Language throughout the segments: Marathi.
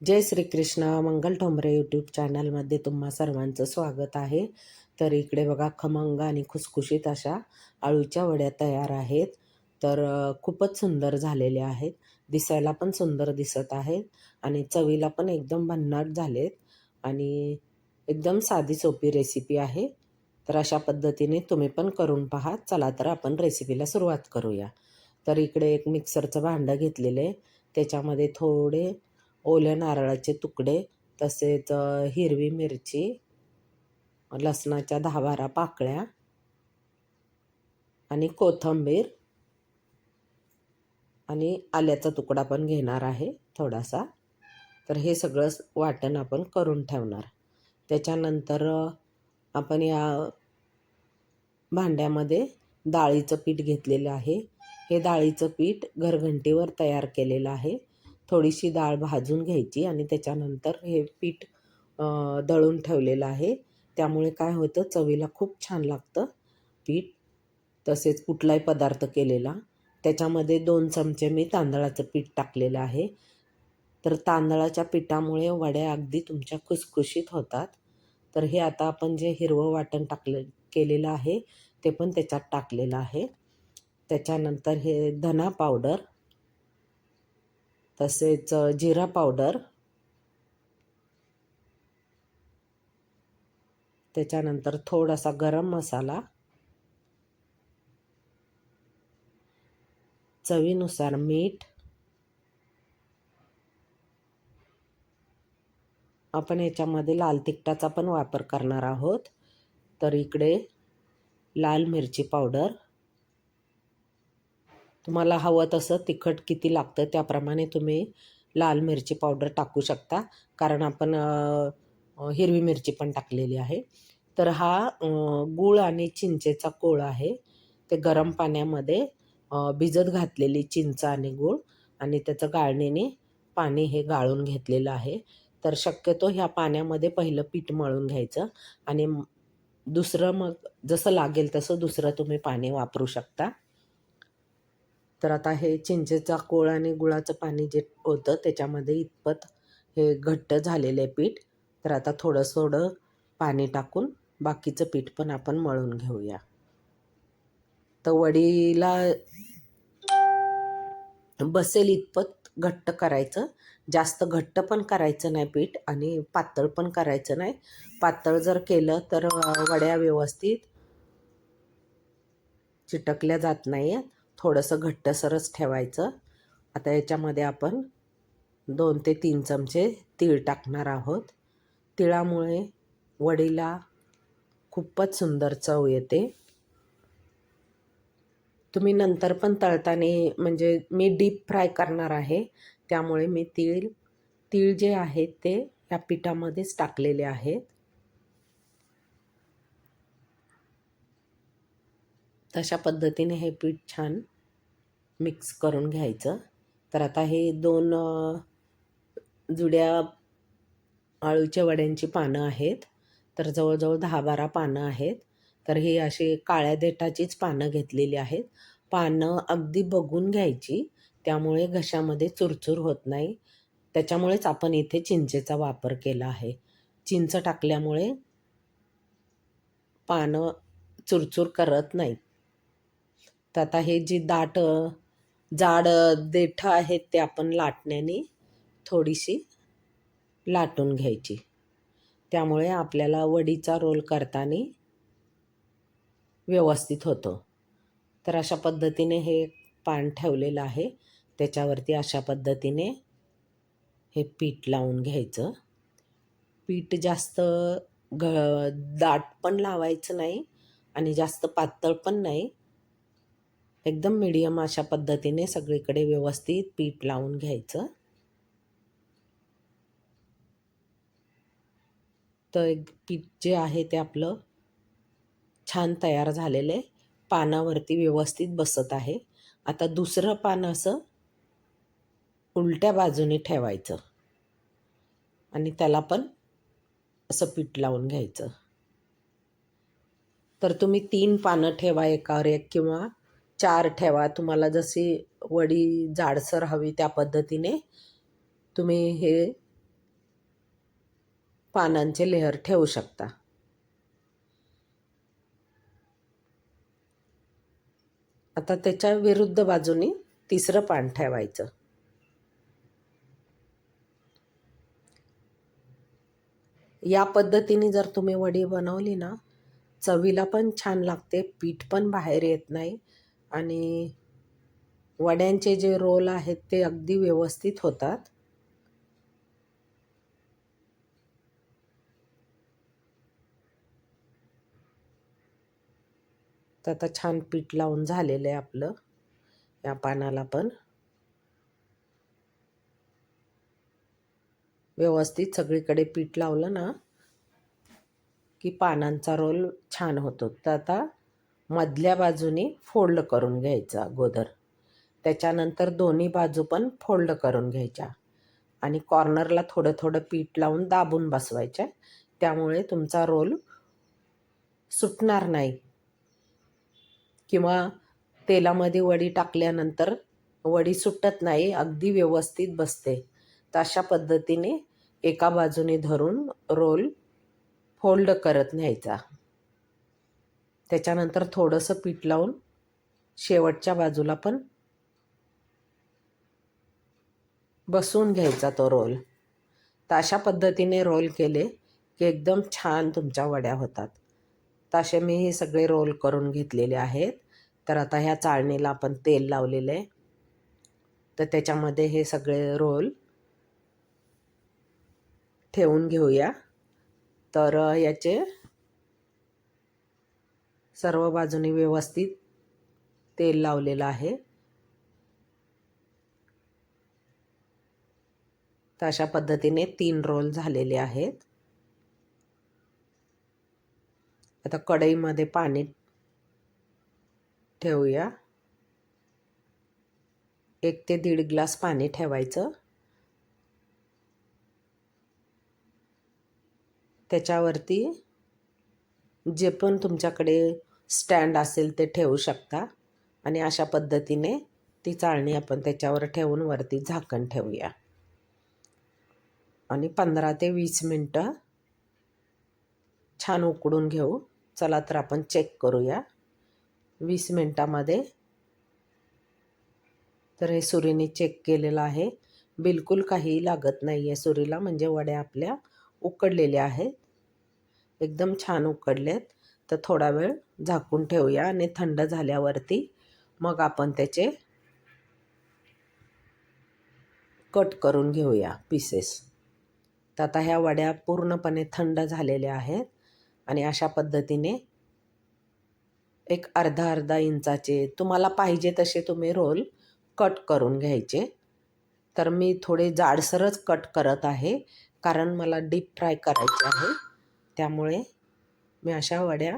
जय श्रीकृष्ण मंगल ठोंबरे यूट्यूब चॅनलमध्ये तुम्हा सर्वांचं स्वागत आहे. तर इकडे बघा खमंग आणि खुसखुशीत अशा आळूच्या वड्या तयार आहेत. तर खूपच सुंदर झालेल्या आहेत. दिसायला पण सुंदर दिसत आहेत आणि चवीला पण एकदम भन्नाट झालेत आणि एकदम साधी सोपी रेसिपी आहे. तर अशा पद्धतीने तुम्ही पण करून पहा. चला तर आपण रेसिपीला सुरुवात करूया. तर इकडे एक मिक्सरचं भांडं घेतलेलं आहे. त्याच्यामध्ये थोडे ओल्या नारळाचे तुकडे तसेच हिरवी मिरची लसणाच्या दहा बारा पाकळ्या आणि कोथिंबीर आणि आल्याचा तुकडा पण घेणार आहे थोडासा. तर हे सगळं वाटण आपण करून ठेवणार. त्याच्यानंतर आपण या भांड्यामध्ये डाळीचं पीठ घेतलेलं आहे. हे डाळीचं पीठ घरघंटीवर तयार केलेलं आहे. थोडीशी डाळ भाजून घ्यायची आणि त्याच्यानंतर हे पीठ दळून ठेवलेलं आहे. त्यामुळे काय होतं चवीला खूप छान लागतं पीठ. तसेच कुठलाही पदार्थ केलेला. त्याच्यामध्ये दोन चमचे मी तांदळाचं पीठ टाकलेलं आहे. तर तांदळाच्या पिठामुळे वड्या अगदी तुमच्या खुसखुशीत होतात. तर हे आता आपण जे हिरवं वाटण टाकले केलेलं आहे ते पण त्याच्यात टाकलेलं आहे. त्याच्यानंतर हे धना पावडर तसेच जिरा पावडर. त्याच्यानंतर थोडासा गरम मसाला. चवीनुसार मीठ. आपण याच्यामध्ये लाल तिखटाचा पण वापर करणार आहोत. तर इकडे लाल मिरची पावडर. तुम्हाला हवं तसं तिखट किती लागतं त्याप्रमाणे तुम्ही लाल मिरची पावडर टाकू शकता. कारण आपण हिरवी मिरची पण टाकलेली आहे. तर हा गूळ आणि चिंचेचा कोळ आहे. ते गरम पाण्यामध्ये भिजत घातलेली चिंच आणि गूळ आणि त्याचं गाळणीने पाणी हे गाळून घेतलेलं आहे. तर शक्यतो ह्या पाण्यामध्ये पहिलं पीठ मळून घ्यायचं आणि दुसरं मग जसं लागेल तसं दुसरं तुम्ही पाणी वापरू शकता. तर आता हे चिंचेचा कोळ आणि गुळाचं पाणी जे होतं त्याच्यामध्ये इतपत हे घट्ट झालेलं आहे पीठ. तर आता थोडं थोडं पाणी टाकून बाकीचं पीठ पण आपण मळून घेऊया. तर वडीला बसेल इतपत घट्ट करायचं. जास्त घट्ट पण करायचं नाही पीठ आणि पातळ पण करायचं नाही. पातळ जर केलं तर वड्या व्यवस्थित चिटकल्या जात नाही आहेत थोडंसं घट्टसरच ठेवायचं. आता याच्यामध्ये आपण दोन ते तीन चमचे तीळ टाकणार आहोत. तिळामुळे वडीला खूपच सुंदर चव येते. तुम्ही नंतर पण तळताना म्हणजे मी डीप फ्राय करणार आहे त्यामुळे मी तीळ तीळ जे आहेत ते या पिठामध्येच टाकलेले आहेत. तशा पद्धतीने हे पीठ छान मिक्स करून घ्यायचं. तर आता हे दोन जुड्या आळूच्या वड्यांची पानं आहेत. तर जवळजवळ दहा बारा पानं आहेत. तर ही अशी काळ्या देठाचीच पानं घेतलेली आहेत. पानं अगदी बघून घ्यायची. त्यामुळे घशामध्ये चुरचूर होत नाही. त्याच्यामुळेच आपण इथे चिंचेचा वापर केला आहे. चिंच टाकल्यामुळे पानं चुरचूर करत नाहीत. तर आता हे जी दाट जाड देठं आहेत ते आपण लाटण्याने थोडीशी लाटून घ्यायची. त्यामुळे आपल्याला वडीचा रोल करताना व्यवस्थित होतो. तर अशा पद्धतीने हे पान ठेवलेलं आहे. त्याच्यावरती अशा पद्धतीने हे पीठ लावून घ्यायचं. पीठ जास्त घ दाट पण लावायचं नाही आणि जास्त पातळ पण नाही. एकदम मिडियम अशा पद्धतीने सगळीकडे व्यवस्थित पीठ लावून घ्यायचं. तर एक पीठ जे आहे ते आपलं छान तयार झालेले पानावरती व्यवस्थित बसत आहे. आता दुसरं पान असं उलट्या बाजूने ठेवायचं. आणि त्याला पण असं पीठ लावून घ्यायचं. तर तुम्ही तीन पानं ठेवा एकावर एक किंवा चार ठेवा. तुम्हाला जशी वडी जाडसर हवी त्या पद्धतीने तुम्ही हे पानांचे लेहर ठेवू शकता. आता त्याच्या विरुद्ध बाजूनी तिसरं पान ठेवायचं. या पद्धतीने जर तुम्ही वडी बनवली ना चवीला पण छान लागते पीठ पण बाहेर येत नाही. आणि वड्यांचे जे रोल आहेत ते अगदी व्यवस्थित होतात. तर आता छान पीठ लावून झालेलं आहे आपलं या पानाला पण. व्यवस्थित सगळीकडे पीठ लावलं ना की पानांचा रोल छान होतो. तर आता मधल्या बाजूने फोल्ड करून घ्यायचा अगोदर त्याच्यानंतर दोन्ही बाजू पण फोल्ड करून घ्यायच्या. आणि कॉर्नरला थोडं थोडं पीठ लावून दाबून बसवायच्या त्यामुळे तुमचा रोल सुटणार नाही. किंवा तेलामध्ये वडी टाकल्यानंतर वडी सुटत नाही अगदी व्यवस्थित बसते. तर अशा पद्धतीने एका बाजूने धरून रोल फोल्ड करत न्यायचा. त्याच्यानंतर थोडंसं पीठ लावून शेवटच्या बाजूला पण बसवून घ्यायचा तो रोल. तर अशा पद्धतीने रोल केले की एकदम छान तुमच्या वड्या होतात. तसे मी हे सगळे रोल करून घेतलेले आहेत. तर आता ह्या चाळणीला आपण तेल लावलेलं आहे. तर त्याच्यामध्ये हे सगळे रोल ठेवून घेऊया. तर याचे सर्व बाजूनी व्यवस्थित तेल लावलेलं आहे. तर अशा पद्धतीने तीन रोल झालेले आहेत. आता कढईमध्ये पाणी ठेवूया. एक ते दीड ग्लास पाणी ठेवायचं. त्याच्यावरती जे पण तुमच्याकडे स्टँड असेल ते ठेवू शकता. आणि अशा पद्धतीने ती चाळणी आपण त्याच्यावर ठेवून वरती झाकण ठेवूया. आणि पंधरा ते वीस मिनटं छान उकडून घेऊ. चला तर आपण चेक करूया. वीस मिनटामध्ये तर हे सुरीने चेक केलेलं आहे. बिलकुल काही लागत नाही आहे सुरीला म्हणजे वड्या आपल्या उकडलेल्या आहेत. एकदम छान उकडलेत. तर थोडा वेळ झाकून ठेवूया आणि थंड झाल्यावरती मग आपण त्याचे कट करून घेऊया पीसेस तर आता ह्या वड्या पूर्णपणे थंड झालेल्या आहेत आणि अशा पद्धतीने एक अर्धा अर्धा इंचाचे तुम्हाला पाहिजे तसे तुम्ही रोल कट करून घ्यायचे. तर मी थोडे जाडसरच कट करत आहे कारण मला डीप फ्राय करायचे आहे. त्यामुळे मी अशा वड्या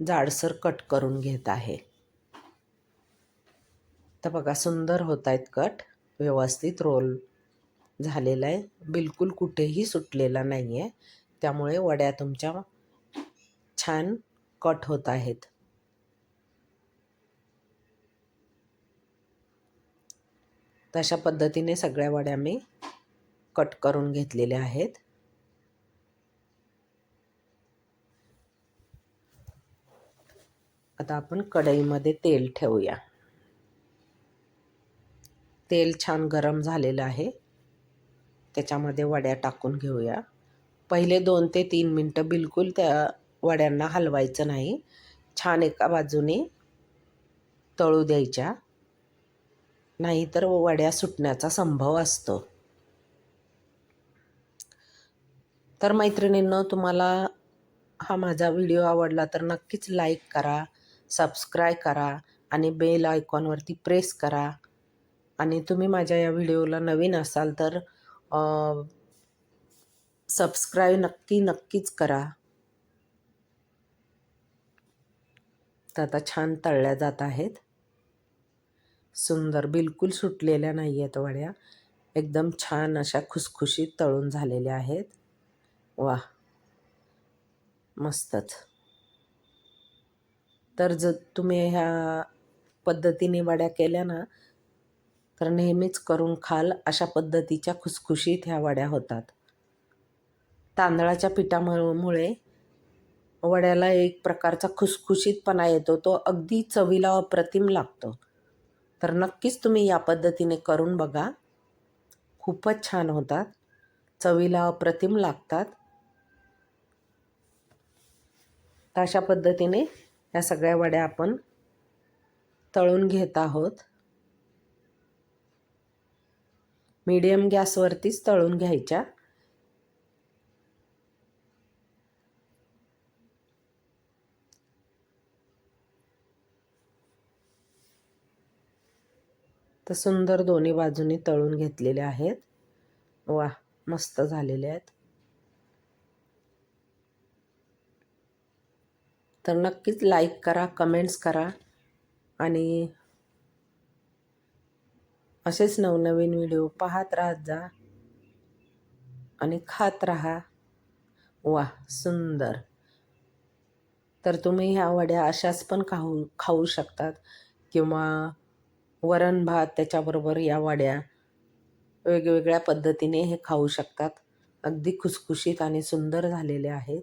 जाडसर कट करून घेत आहे. तर बघा सुंदर होत आहेत कट. व्यवस्थित रोल झालेला आहे. बिलकुल कुठेही सुटलेला नाही आहे त्यामुळे वड्या तुमच्या छान कट होत आहेत. तशा पद्धतीने सगळ्या वड्या मी कट करून घेतलेल्या आहेत. आता आपण कढईमध्ये तेल ठेवूया. तेल छान गरम झालेलं आहे. त्याच्यामध्ये वड्या टाकून घेऊया. पहिले दोन ते तीन मिनटं बिलकुल त्या वड्यांना हलवायचं नाही. छान एका बाजूने तळू द्यायच्या. नाहीतर वड्या सुटण्याचा संभव असतो. तर मैत्रिणींनो तुम्हाला हा माझा व्हिडिओ आवडला तर नक्कीच लाईक करा. सबस्क्राईब करा आणि बेल आयकॉनवरती प्रेस करा. आणि तुम्ही माझ्या या व्हिडिओला नवीन असाल तर सबस्क्राईब नक्की नक्कीच करा. तर आता छान तळल्या जात आहेत. सुंदर बिलकुल सुटलेल्या नाही आहेत वड्या. एकदम छान अशा खुसखुशीत तळून झालेल्या आहेत. वा मस्तच. तर जर तुम्ही ह्या पद्धतीने वड्या केल्या ना तर नेहमीच करून खाल अशा पद्धतीच्या खुसखुशीत ह्या वड्या होतात. तांदळाच्या पिठामुळे वड्याला एक प्रकारचा खुसखुशीतपणा येतो तो अगदी चवीला अप्रतिम लागतो. तर नक्कीच तुम्ही या पद्धतीने करून बघा. खूपच छान होतात. चवीला अप्रतिम लागतात. अशा पद्धतीने या सगळ्या वड्या आपण तळून घेत आहोत. मीडियम गॅसवरतीच तळून घ्यायच्या. तर सुंदर दोन्ही बाजूनी तळून घेतलेले आहेत. वा मस्त झालेले आहेत. तर नक्कीच लाईक करा कमेंट्स करा. आणि असेच नवनवीन व्हिडिओ पाहत राहत जा. आणि खात राहा. वा सुंदर. तर तुम्ही ह्या वड्या अशाच पण खाऊ खाऊ शकतात. किंवा वरण भात त्याच्याबरोबर या वड्या वेगवेगळ्या पद्धतीने हे खाऊ शकतात. अगदी खुसखुशीत आणि सुंदर झालेले आहेत.